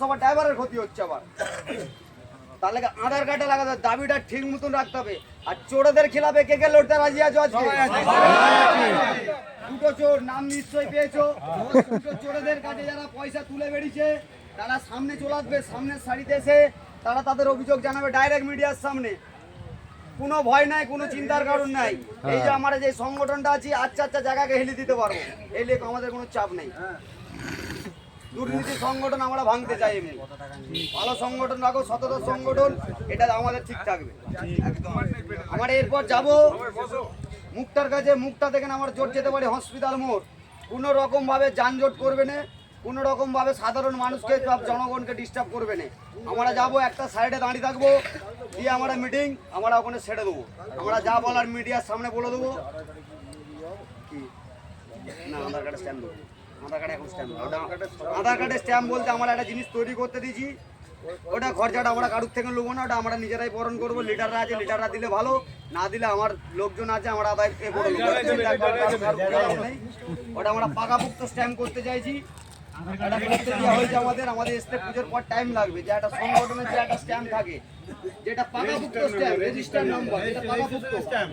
পৌরসভা ড্রাইভারের ক্ষতি হচ্ছে আবার। তাহলে আধার কার্ডে লাগাতে হবে, দাবিটা ঠিক মতন রাখতে হবে। আর চোরদের খেলাবে কে কে লড়তে রাজি আছো আজকে? দুটো চোর নাম নিশ্চয় পেয়েছ। দুটো চোরদের কাছে যারা পয়সা তুলে বেরিয়েছে তারা সামনে চলে আসবে সামনের সারিতে এসে তারা তাদের অভিযোগ জানাবে ডাইরেক্ট মিডিয়ার সামনে। কোনো ভয় নাই কোনো চিন্তার কারণ নাই। এই যে আমার যে সংগঠনটা আছি আচ্ছা আচ্ছা জায়গাকে হেলে দিতে পারব। এই লেখ আমাদের কোনো চাপ নেই। দুর্নীতি সংগঠন আমরা ভাঙতে চাই ভালো সংগঠন রাখো, সতত সংগঠন, এটা আমাদের ঠিক থাকবে। আমার এরপর যাব মুখটার কাছে। মুখটা দেখেন আমার জোট যেতে পারে হসপিটাল মোড়। কোনো রকম ভাবে যানজট করবে না, কোনো রকম ভাবে সাধারণ মানুষকে জনগণকে ডিস্টার্ব করবে না। আমরা যাব, একটা সাইডে দাঁড়িয়ে থাকব, দিয়ে আমরা মিটিং আমরা ওখানে ছেড়ে দেবো। আমরা যা বলার মিডিয়ার সামনে বলে দেবো। না স্ট্যাম্প দেবো আধার কার্ডে এখন স্ট্যাম্প আধার কার্ডে স্ট্যাম্প বলতে আমরা একটা জিনিস তৈরি করতে দিয়েছি। ওটা খরচাটা আমরা কারুর থেকে নেব না ওটা আমরা নিজেরাই বরণ করব। লিটাররা আছে লিটাররা দিলে ভালো না দিলে আমার লোকজন আছে আমরা আদায় এ করে। ওটা আমরা পাকাপুক্ত স্ট্যাম্প করতে চাইছি। এটা করতে দেওয়া হয়েছে আমাদের। আমাদের আসতে পুজোর পর টাইম লাগবে। যে একটা সংগঠনের যে একটা স্ট্যাম্প থাকে যেটা পাকাপুক্ত স্ট্যাম্প রেজিস্টার নাম্বার যেটা পাকাপুক্ত। স্ট্যাম্প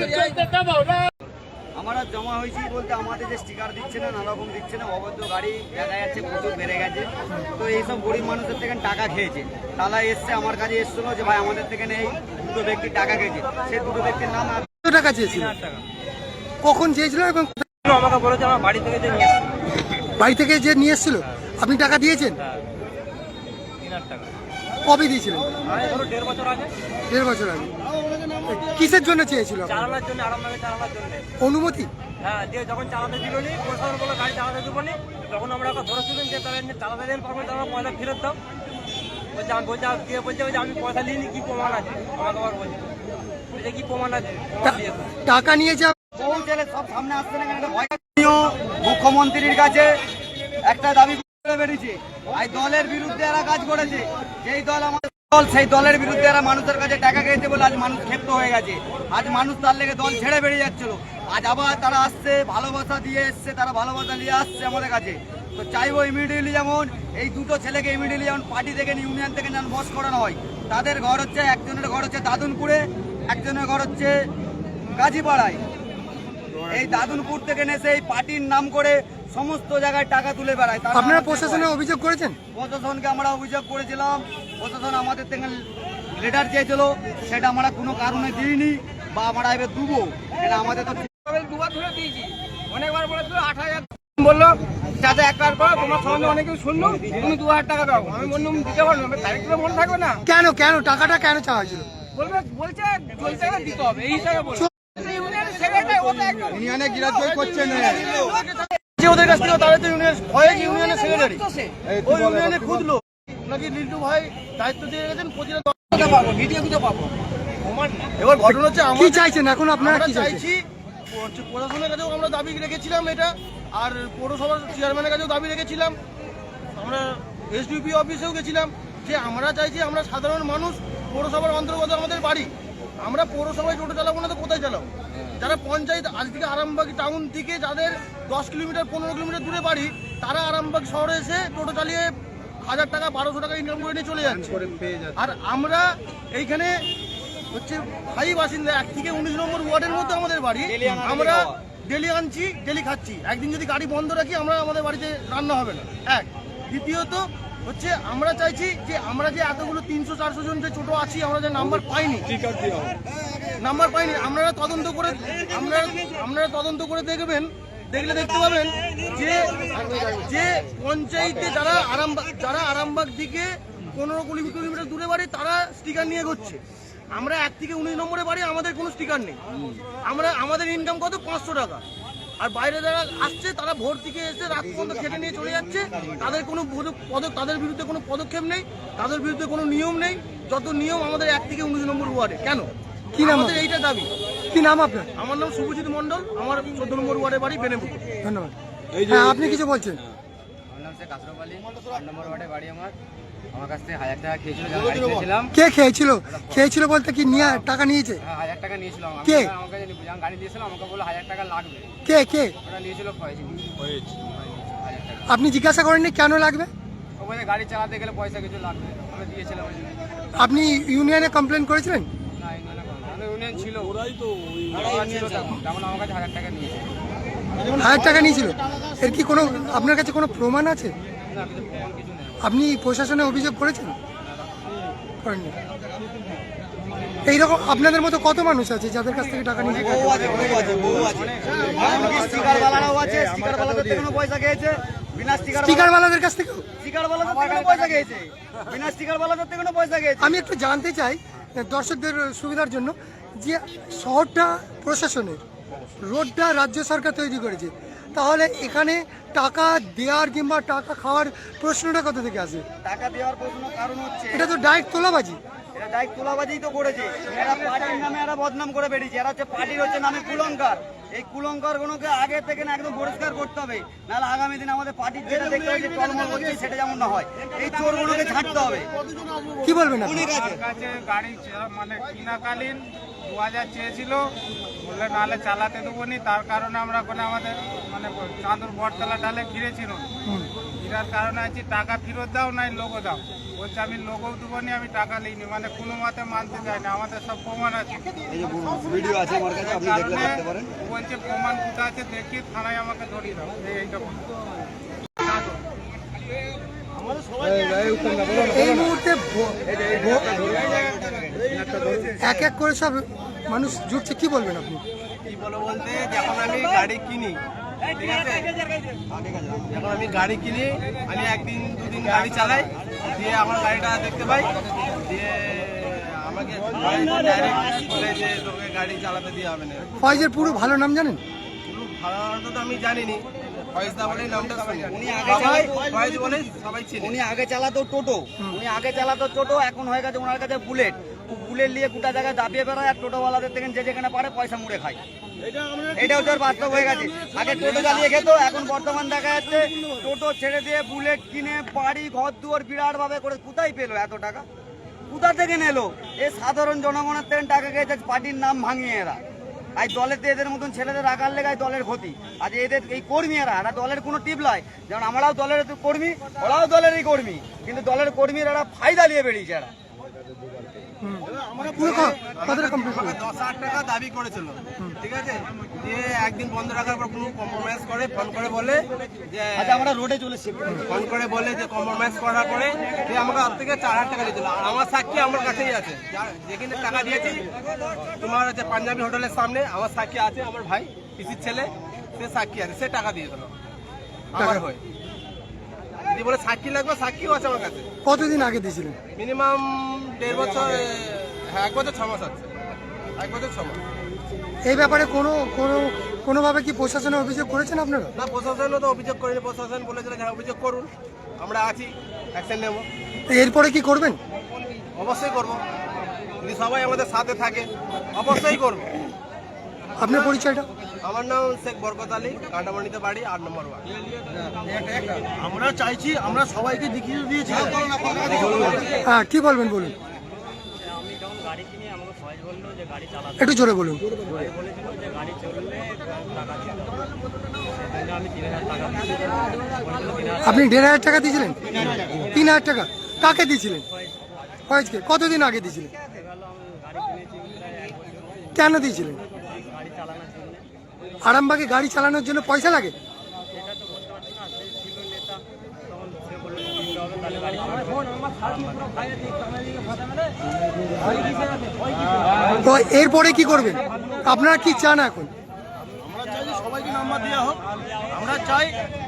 রেজিস্টার স্ট্যাম্প আমরা জমা হয়েছি বলতে আমাদের যে স্টিকার দিচ্ছে না নানা রকম দিচ্ছে না অবৈধ গাড়ি দেখা যাচ্ছে প্রচুর বেড়ে গেছে। তো এইসব গরিব মানুষের থেকে টাকা খেয়েছে। তারা এসছে আমার কাছে এসছিল যে ভাই আমাদের থেকে নেই। দুটো ব্যক্তি টাকা খেয়েছে। সে দুটো ব্যক্তির নাম টাকা চেয়েছিল? কখন চেয়েছিল এবং আমাকে বলেছে আমার বাড়ি থেকে যে নিয়ে বাড়ি থেকে যে নিয়ে এসেছিল? আপনি টাকা দিয়েছেন? টাকা। কবে দিয়েছিলেন? দেড় বছর আগে। দেড় বছর আগে। কিসের জন্য চেয়েছিল? চালানোর জন্য আরামভাবে চালানোর জন্য। অনুমতি? হ্যাঁ দিয়ে যখন চালাতে দিল নি প্রশাসন বলে গাড়ি চালাতে দিব নি তখন আমরা ওকে যে তাহলে চালাতে দেন পারবেন আমার পয়সা ফেরত দাও। বলছে আমি বলছে দিয়ে বলছে যে আমি পয়সা কি প্রমাণ আছে? আমাকে আবার বলছে। বলছে কি প্রমাণ আছে। টাকা নিয়ে যা বহু ছেলে সব সামনে আসছে না কেন? মুখ্যমন্ত্রীর কাছে একটা দাবি বেরিয়েছে। এই দলের বিরুদ্ধে এরা কাজ করেছে। যেই দল আমাদের দল, সেই দলের বিরুদ্ধে এরা মানুষের কাছে টাকা খেয়েছে বলে আজ মানুষ ক্ষেপ্ত হয়ে গেছে। আজ মানুষ তার লেগে দল ছেড়ে বেরিয়ে যাচ্ছিল। আজ আবার তারা আসছে, ভালোবাসা দিয়ে এসছে, তারা ভালোবাসা নিয়ে আসছে আমাদের কাছে। তো চাইব ইমিডিয়েটলি যেমন এই দুটো ছেলেকে ইমিডিয়েটলি যেমন পার্টি থেকে ইউনিয়ন থেকে যেমন বস করানো হয়। তাদের ঘর হচ্ছে, একজনের ঘর হচ্ছে দাদুনপুরে, একজনের ঘর হচ্ছে গাজীপাড়ায়। এই দাদুনপুর থেকে এসে এই পার্টির নাম করে সমস্ত জায়গায় টাকা তুলে বেড়ায়। আপনারা প্রশাসনে অভিযোগ করেছেন? প্রশাসনকে আমরা অভিযোগ করেছিলাম। প্রশাসন আমাদের থেকে লেটার চেয়েছিল। সেটা আমরা কোনো কারণে দিইনি বা আমরা এবার দেবো। এটা আমাদের তো দুবার ধরে দিয়েছি। অনেকবার বলেছিল আট হাজার বলল চাচা একবার করো তোমার সঙ্গে অনেকে শুনলো তুমি দু হাজার টাকা দাও। আমি বললাম দিতে পারব না। তারিখ মনে থাকবে না। কেন কেন টাকাটা কেন চাওয়া হয়েছিল? বলবে বলছে চলছে না দিতে হবে। এই হিসাবে বলছে ইউনিয়নের সেক্রেটারি ও তো একদম ইউনিয়নে গ্রাহ্য করছে না যে ওদের কাছ থেকে তাহলে তো ইউনিয়ন হয় ইউনিয়নের সেক্রেটারি ওই ইউনিয়নে খুঁজলো। নাকি লিন্টু ভাই দায়িত্ব দিয়ে গেছেন? প্রতিটা পাবো ভিডিও দিতে পাবো। এবার ঘটনা হচ্ছে কি চাইছেন এখন আপনারা কি চাইছি প্রশাসনের কাছেও আমরা দাবি রেখেছিলাম এটা আর পৌরসভার চেয়ারম্যানের কাছেও দাবি রেখেছিলাম। আমরা এসডিপি অফিসেও গেছিলাম। যে আমরা চাইছি আমরা সাধারণ মানুষ পৌরসভার অন্তর্গত আমাদের বাড়ি। আমরা পৌরসভায় টোটো চালাবো না তো কোথায় চালাবো? যারা পঞ্চায়েত আজ থেকে আরামবাগ টাউন থেকে যাদের দশ কিলোমিটার পনেরো কিলোমিটার দূরে বাড়ি তারা আরামবাগ শহরে এসে টোটো চালিয়ে হাজার টাকা বারোশো টাকা ইনকাম করে নিয়ে চলে যাচ্ছে। আর আমরা এইখানে হচ্ছে স্থায়ী বাসিন্দা এক থেকে উনিশ নম্বর ওয়ার্ডের মধ্যে আমাদের বাড়ি। আমরা ডেলি আনছি ডেলি খাচ্ছি। একদিন যদি গাড়ি বন্ধ রাখি আমরা আমাদের বাড়িতে রান্না হবে না। এক। দ্বিতীয়ত হচ্ছে আমরা চাইছি যে আমরা যে এতগুলো তিনশো চারশো জন যে ছোট আছি আমরা যে নাম্বার পাইনি। নাম্বার পাইনি। আপনারা তদন্ত করে আপনারা আপনারা তদন্ত করে দেখবেন দেখলে দেখতে পাবেন যে যে পঞ্চায়েতে যারা আরামবাগ যারা আরামবাগ দিকে পনেরো কুড়ি কিলোমিটার দূরে বাড়ি তারা স্টিকার নিয়ে করছে আমরা এক থেকে উনিশ নম্বরে বাড়ি আমাদের কোনো স্টিকার নেই। আমরা আমাদের ইনকাম কত? পাঁচশো টাকা। আর বাইরে যারা আসছে তারা ভোর দিকে এসে রাত পর্যন্ত খেটে নিয়ে চলে যাচ্ছে। তাদের কোনো পদক তাদের বিরুদ্ধে কোনো পদক্ষেপ নেই তাদের বিরুদ্ধে কোনো নিয়ম নেই। যত নিয়ম আমাদের এক থেকে উনিশ নম্বর ওয়ার্ডে। কেন? কি নাম আমাদের এইটা দাবি। কি নাম আপনার? আমার নাম শুভজিৎ মন্ডল আমার চোদ্দ নম্বর ওয়ার্ডে বাড়ি বেনেপুকুর ধন্যবাদ। হ্যাঁ আপনি কিছু বলছেন। আমার নাম আলী নম্বর ওয়ার্ডে বাড়ি আমার। আমার কাছ থেকে হাজার টাকা খেয়েছিল গাড়ি দিয়েছিলাম কে খেয়েছিল? খেয়েছিল বলতে কি নিয়ে টাকা নিয়েছে? হ্যাঁ হাজার টাকা নিয়েছিলাম। কে? যখন গাড়ি দিয়েছিলাম আমাকে বলল হাজার টাকা লাগবে। কে কে? ওটা নিয়েছিল ফয়েজ। হাজার আপনি জিজ্ঞাসা করেননি কেন লাগবে? ওখানে গাড়ি চালাতে গেলে পয়সা কিছু লাগবে। আমি দিয়েছিলাম। আপনি ইউনিয়নে কমপ্লেন করেছিলেন? না ইউনিয়নে ছিল। ওরাই তো আমার কাছে হাজার টাকা নিয়েছে। হাজার টাকা নিয়েছিল? এর কি কোনো আপনার কাছে কোনো প্রমাণ আছে? না কিছু প্রমাণ কিছু নেই। আপনি প্রশাসনে অভিযোগ করেছেন? করেননি। এইরকম আপনাদের মতো কত মানুষ আছে যাদের কাছ থেকে টাকা নিয়েছে? বউ আছে বউ আছে বউ আছে। এমনকি স্টিকার বালারাও আছে স্টিকার বালাদের থেকেও পয়সা খেয়েছে? বিনা স্টিকার স্টিকার বালাদের কাছ থেকে আমি একটু জানতে চাই দর্শকদের সুবিধার জন্য যে শহরটা প্রশাসনের রোডটা রাজ্য সরকার তৈরি করেছে। তাহলে এখানে টাকা দেওয়ার কিংবা টাকা খাওয়ার প্রশ্নটা কোথা থেকে আসে? টাকা দেওয়ার প্রশ্ন কারণ হচ্ছে এটা তো ডাইরেক্ট তোলাবাজি। এরা ডাইক তোলাবাজি তো করেছে। এরা পার্টির নামে এরা বদনাম করে বেরিয়েছে এরা হচ্ছে পার্টির হচ্ছে নামে কুলঙ্কার। এই কুলঙ্কার গুলোকে আগে থেকে না একদম পরিষ্কার করতে হবে। নাহলে আগামী দিন আমাদের পার্টির যেটা দেখতে হবে টলমল করছে সেটা যেমন না হয়। এই চোরগুলোকে ছাড়তে হবে। কি বলবেন আপনি? গাড়ি মানে কিনাকালীন দু হাজার চেয়েছিল বললে নাহলে চালাতে দেবো নি তার কারণে আমরা ওখানে আমাদের মানে চাঁদুর বটতলা ডালে ঘিরেছিল ঘিরার কারণে আছি টাকা ফেরত দাও নাই লোগো দাও বলছে আমি লোগো দেবো নি আমি টাকা নিইনি মানে কোনো মতে মানতে চাই না আমাদের সব প্রমাণ আছে বলছে প্রমাণ কোথায় আছে দেখি থানায় আমাকে ধরিয়ে দাও এই এইটা বলছে এই মুহূর্তে এক এক করে সব মানুষ জুটছে কি বলবেন আপনি? কি বলো বলতে যখন আমি গাড়ি কিনি ঠিক আছে? যখন আমি গাড়ি কিনি আমি একদিন দুদিন গাড়ি চালাই দিয়ে আমার গাড়িটা দেখতে পাই দিয়ে আমাকে ডাইরেক্ট বলে যে তোকে গাড়ি চালাতে দিয়ে হবে না। ফয়েজের পুরো ভালো নাম জানেন? পুরো ভালো নামটা তো আমি জানিনি ফয়েজদা বলেই নামটা শুনি। উনি আগে চালাই- ফয়েজ বলে সবাই উনি আগে চালাতো টোটো। উনি আগে চালাতো টোটো এখন হয়ে গেছে ওনার কাছে বুলেট। বুলেট নিয়ে গোটা জায়গায় দাপিয়ে বেড়ায় আর টোটোওয়ালাদের থেকে যে যেখানে পারে পয়সা মুড়ে খায়। এটা হচ্ছে ওর বাস্তব হয়ে গেছে। আগে টোটো চালিয়ে খেত এখন বর্তমান দেখা যাচ্ছে টোটো ছেড়ে দিয়ে বুলেট কিনে বাড়ি ঘর দুয়ার বিরাট ভাবে করে কোথায় পেল এত টাকা? কোথা থেকে নিলো? এ সাধারণ জনগণের থেকে টাকা খেয়েছে পার্টির নাম ভাঙিয়ে এরা। আর দলেতে এদের মতন ছেলেদের রাখার লেগায় দলের ক্ষতি। আজ এদের এই কর্মী এরা এরা দলের কোনো টিপ নয় যেমন আমরাও দলের কর্মী ওরাও দলেরই কর্মী। কিন্তু দলের কর্মীর এরা ফায়দা নিয়ে বেরিয়েছে এরা। পুরো কতটা কমপ্লিট টাকা দাবি করেছিল। ঠিক আছে? একদিন বন্ধ রাখার পর কোনো কম্প্রোমাইজ করে ফোন করে বলে যে আচ্ছা আমরা রোডে চলে শিফট ফোন করে বলে যে কম্প্রোমাইজ করার পরে সে আমাকে হাত থেকে চার হাজার টাকা দিয়েছিল। আর আমার সাক্ষী আমার কাছেই আছে। যেখানে টাকা দিয়েছি তোমার হচ্ছে পাঞ্জাবি হোটেলের সামনে আমার সাক্ষী আছে আমার ভাই পিসির ছেলে সে সাক্ষী আছে সে টাকা দিয়ে দিল। আমার? হয়ে। যদি বলে সাক্ষী লাগবে সাক্ষীও আছে আমার কাছে। কতদিন আগে দিয়েছিলেন? মিনিমাম দেড় বছর হ্যাঁ এক বছর ছ মাস আছে। এক বছর ছ মাস। এই ব্যাপারে কোনো কোনো কোনোভাবে কি প্রশাসনে অভিযোগ করেছেন আপনারা? না প্রশাসনও তো অভিযোগ করেনি। প্রশাসন বলেছিল হ্যাঁ অভিযোগ করুন। আমরা আছি অ্যাকশন নেব। এরপরে কি করবেন? অবশ্যই করব। যদি সবাই আমাদের সাথে থাকে অবশ্যই করব। আপনার পরিচয়টা? আমার নাম শেখ বরকত আলী কাঁটামণিতে বাড়ি আট নম্বর ওয়ার্ড। আমরা চাইছি আমরা সবাইকে দেখিয়ে দিয়েছি। হ্যাঁ কি বলবেন বলুন? আমি যখন গাড়ি কিনি আমাকে ফয়েজ বলল যে গাড়ি চালাতে একটু জোরে বলুন। আপনি দেড় হাজার টাকা দিয়েছিলেন? তিন হাজার টাকা। কাকে দিয়েছিলেন? ফয়েজকে। কতদিন আগে দিয়েছিলেন? কেন দিয়েছিলেন? আরামবাগে গাড়ি চালানোর জন্য পয়সা লাগে? তো এরপরে কি করবেন? আপনারা কি চান এখন? সবাইকে নাম্বার দেওয়া হোক। আমরা চাই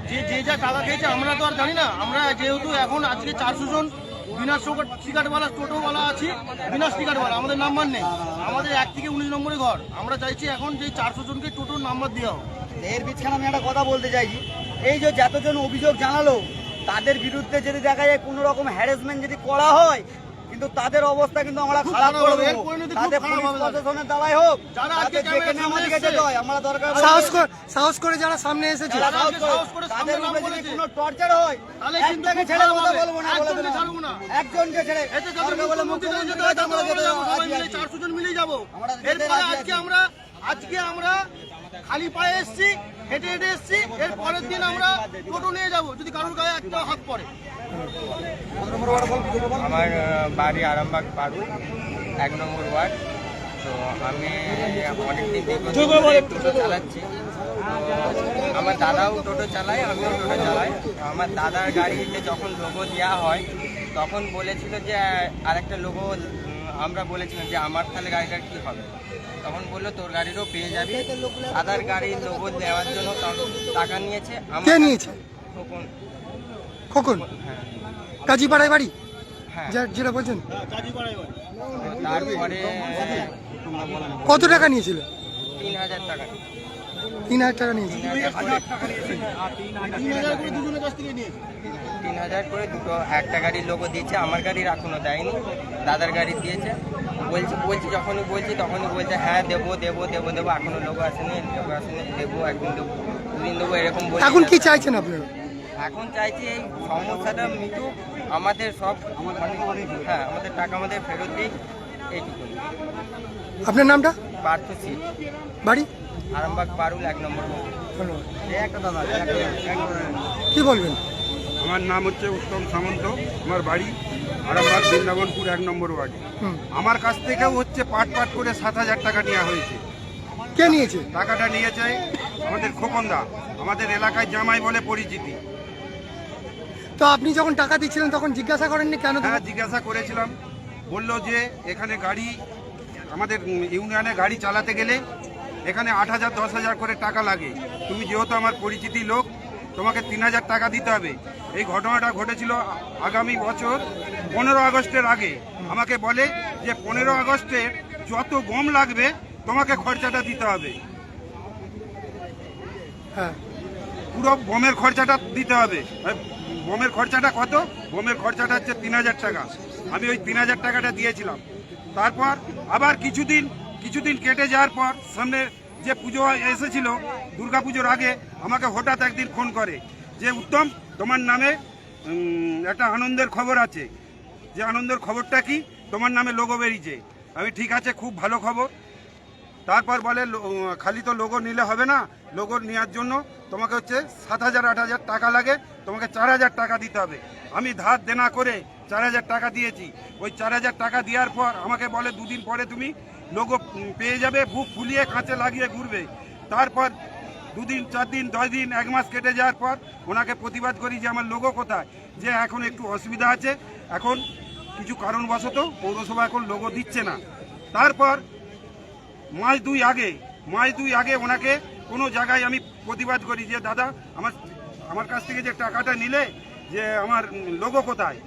যে যে যা টাকা খেয়েছে, আমরা তো আর জানি না। আমরা যেহেতু এখন আজকে চারশো জন বিনা টিকাটওয়ালা, টোটোওয়ালা আছি বিনা টিকাটওয়ালা, আমাদের নাম্বার নেই। আমাদের এক থেকে উনিশ নম্বরে ঘর। আমরা চাইছি এখন যে চারশো জনকে টোটোর নাম্বার দেওয়া হোক। এর বিছখানে আমি একটা কথা বলতে চাইছি। এই যে যতজন অভিযোগ জানালো, তাদের বিরুদ্ধে যদি দেখা যায় কোনো রকম হ্যারাসমেন্ট যদি করা হয় কিন্তু তাদের অবস্থা কিন্তু আমরা খারাপ খারাপ করে হবে, দেবো এর পরিণতি খুব তাদের পুলিশ প্রশাসনের দ্বারাই হোক যারা আজকে যেখানে ক্যামেরার আমাদেরকে সামনে যেতে হয় আমরা দরকার সাহস করে সাহস করে যারা সামনে এসেছে সাহস করে- তাদের নাম উপরে যদি কোনো টর্চার হয় তাহলে কিন্তু ছেড়ে কথা। বলব না বলে একজনকে দিলাম। ছাড়বো না। একজনকে ছেড়ে এতে দরকার বলে মুখ্যমন্ত্রী যেতে হয়, আমরা যেতে যাব, সবাই মিলে আছি। চারশো জন মিলেই যাব এরপরে আজকে আমরা আজকে আমরা খালি পায়ে এসছি হেঁটে হেঁটে এসছি এর পরের দিন আমরা টোটো নিয়ে যাব যদি কারোর গায়ে একটা হাত পড়ে আমার বাড়ি আরামবাগ পারু এক নম্বর ওয়ার্ড। তো আমি অনেকদিন টোটো চালাচ্ছি। আমার দাদাও টোটো চালায় আমিও টোটো চালাই। আমার দাদার গাড়িতে যখন লোগো দেওয়া হয় তখন বলেছিল যে আরেকটা লোগো আমরা বলেছিলাম যে আমার তাহলে গাড়িটার কী হবে? তখন বলল তোর গাড়িরও পেয়ে যাবি। দাদার গাড়ির লোগো দেওয়ার জন্য তখন টাকা নিয়েছে আমার নিয়েছে? হ্যাঁ কাজীপাড়ায় বাড়ি? হ্যাঁ। যেটা বলছেন। কত টাকা নিয়েছিল? তিন হাজার টাকা। নিয়েছিল তিন হাজার করে দুজনের কাছ থেকে নিয়েছি তিন হাজার করে দুটো। একটা গাড়ির লোগো দিয়েছে আমার গাড়ির এখনও দেয়নি। দাদার গাড়ি দিয়েছে। বলছি বলছি যখনই বলছি তখনই বলছে হ্যাঁ দেবো দেবো দেবো দেবো এখনও লোগো আসেনি লোক আসেনি দেবো একদিন দেবো দুদিন দেবো এরকম বলছে। এখন কি চাইছেন আপনারা? এখন চাইছি এই সমস্যাটা মিটুক আমাদের সব মানে হ্যাঁ আমাদের টাকা আমাদের ফেরত দিক এইটুকু। আপনার নামটা? পার্থ সিট বাড়ি? আরামবাগ পারুল এক নম্বর কি বলবেন? আমার নাম হচ্ছে উত্তম সামন্ত আমার বাড়ি আরামবাগ বৃন্দাবনপুর এক নম্বর ওয়ার্ডে। আমার কাছ থেকেও হচ্ছে পাট পাট করে সাত হাজার টাকা নেওয়া হয়েছে। কে নিয়েছে? টাকাটা নিয়েছে আমাদের খোকনদা আমাদের এলাকায় জামাই বলে পরিচিতি। তো আপনি যখন টাকা দিচ্ছিলেন তখন জিজ্ঞাসা করেননি কেন হ্যাঁ জিজ্ঞাসা করেছিলাম। বলল যে এখানে গাড়ি আমাদের ইউনিয়নে গাড়ি চালাতে গেলে এখানে আট হাজার দশ হাজার করে টাকা লাগে। তুমি যেহেতু আমার পরিচিতি লোক তোমাকে তিন হাজার টাকা দিতে হবে। এই ঘটনাটা ঘটেছিল আগামী বছর পনেরো আগস্টের আগে। আমাকে বলে যে পনেরো আগস্টের যত গম লাগবে তোমাকে খরচাটা দিতে হবে। হ্যাঁ। পুরো গমের খরচাটা দিতে হবে। বোমের খরচাটা কত? বোমের খরচাটা হচ্ছে তিন হাজার টাকা। আমি ওই তিন হাজার টাকাটা দিয়েছিলাম। তারপর আবার কিছুদিন কিছুদিন কেটে যাওয়ার পর সামনে যে পুজো এসেছিল, দুর্গা পুজোর আগে আমাকে হঠাৎ একদিন ফোন করে যে, উত্তম, তোমার নামে একটা আনন্দের খবর আছে। যে, আনন্দের খবরটা কি? তোমার নামে লোগো বেরিয়েছে। আমি, ঠিক আছে, খুব ভালো খবর। তারপর বলে খালি তো লোগো নিলে হবে না, লোগো নেওয়ার জন্য তোমাকে হচ্ছে সাত হাজার, আট হাজার টাকা লাগে, তোমাকে চার হাজার টাকা দিতে হবে। আমি ধার দেনা করে চার হাজার টাকা দিয়েছি। ওই চার হাজার টাকা দেওয়ার পর আমাকে বলে, দুদিন পরে তুমি লোগো পেয়ে যাবে, বুক ফুলিয়ে কাঁচে লাগিয়ে ঘুরবে। তারপর দুদিন, চার দিন, দশ দিন, এক মাস কেটে যাওয়ার পর ওনাকে প্রতিবাদ করি যে আমার লোগো কোথায়, যে এখন একটু অসুবিধা আছে। এখন কিছু কারণবশত পৌরসভা এখন লোগো দিচ্ছে না। তারপর মাস দুই আগে মাস দুই আগে ওনাকে কোনো জায়গায় আমি প্রতিবাদ করি যে দাদা আমার আমার কাছ থেকে যে টাকাটা নিলে যে আমার লোগো কোথায়?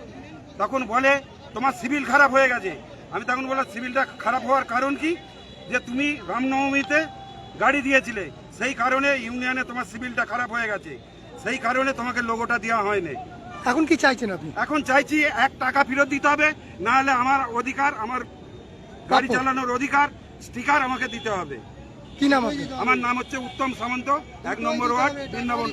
তখন বলে তোমার সিভিল খারাপ হয়ে গেছে। আমি তখন বললাম সিভিলটা খারাপ হওয়ার কারণ কি? যে তুমি রামনবমীতে গাড়ি দিয়েছিলে সেই কারণে ইউনিয়নে তোমার সিভিলটা খারাপ হয়ে গেছে। সেই কারণে তোমাকে লোগোটা দেওয়া হয়নি। এখন কি চাইছেন আপনি? এখন চাইছি এক টাকা ফেরত দিতে হবে না হলে আমার অধিকার আমার গাড়ি চালানোর অধিকার স্টিকার আমাকে দিতে হবে। কি নাম আমার নাম হচ্ছে উত্তম সামন্ত এক নম্বর ওয়ার্ড বৃন্দাবন।